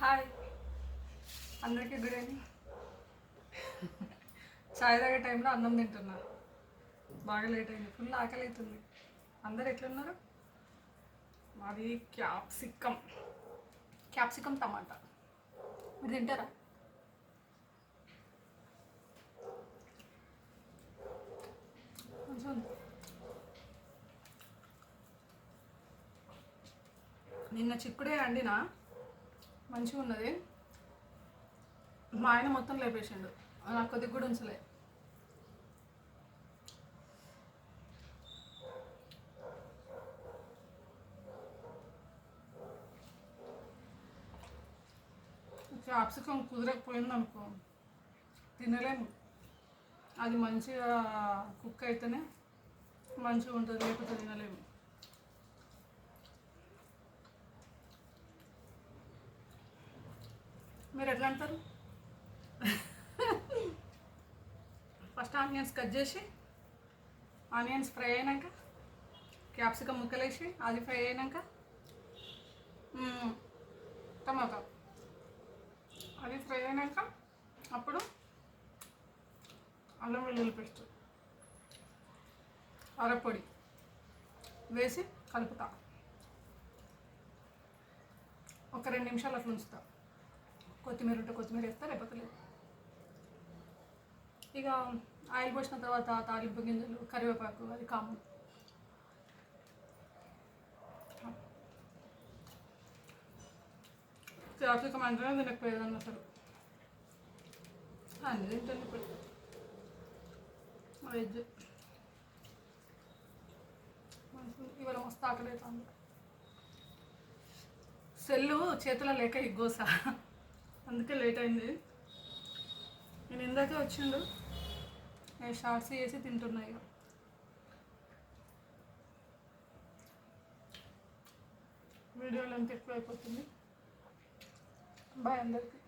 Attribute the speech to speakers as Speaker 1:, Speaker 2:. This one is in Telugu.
Speaker 1: హాయ్ అందరికీ గుడ్ ఈవినింగ్ చాయ్ తాగే టైంలో అన్నం తింటున్నా. బాగా లేట్ అయింది. ఫుల్ ఆకలి అవుతుంది అందరు ఎట్లున్నారు? మాది క్యాప్సికమ్ క్యాప్సికమ్ టమాటా. మీరు తింటారా? కొంచెం నిన్న చిక్కుడే అండినా మంచిగా ఉన్నది. మా ఆయన మొత్తం లేపేసిండు. నాకు కొద్దిగా కూడా ఉంచలే. క్యాప్సికం కుదరకపోయింది అనుకో. తినలేము. అది మంచిగా కుక్ అయితేనే మంచిగా ఉంటుంది లేకపోతే తినలేము. మీరు ఎట్లా అంటారు? ఫస్ట్ ఆనియన్స్ కట్ చేసి ఆనియన్స్ ఫ్రై అయినాక క్యాప్సికమ్ ముక్కలేసి అది ఫ్రై అయినాక టమాటా. అది ఫ్రై అయినాక అప్పుడు అల్లం వెల్లుల్లి పేస్ట్ అరపొడి వేసి కలుపుతా. ఒక రెండు నిమిషాలు అట్లా ఉంచుతా. కొత్తిమీర ఉంటే కొత్తిమీర వేస్తా లేకపోతే లేదు. ఇక ఆయిల్ పోసిన తర్వాత తాలింపు గింజలు కరివేపాకు అది కామన్ క్యాప్సికం అంటేనే తినకపోయేదాన్ని అసలు. అన్నీ తింటాను ఇప్పుడు. వెజ్. ఇవాళ మస్తు ఆకలి అవుతుంది సెల్లు చేతిలో లేక ఇగ్గోసా అందుకే లేట్ అయింది. నేను ఇందాకే వచ్చిండు. నేను షార్ట్స్ చేసి తింటున్నా ఇక వీడియోలు ఎంత ఎక్కువ అయిపోతుంది బాయ్ అందరికీ.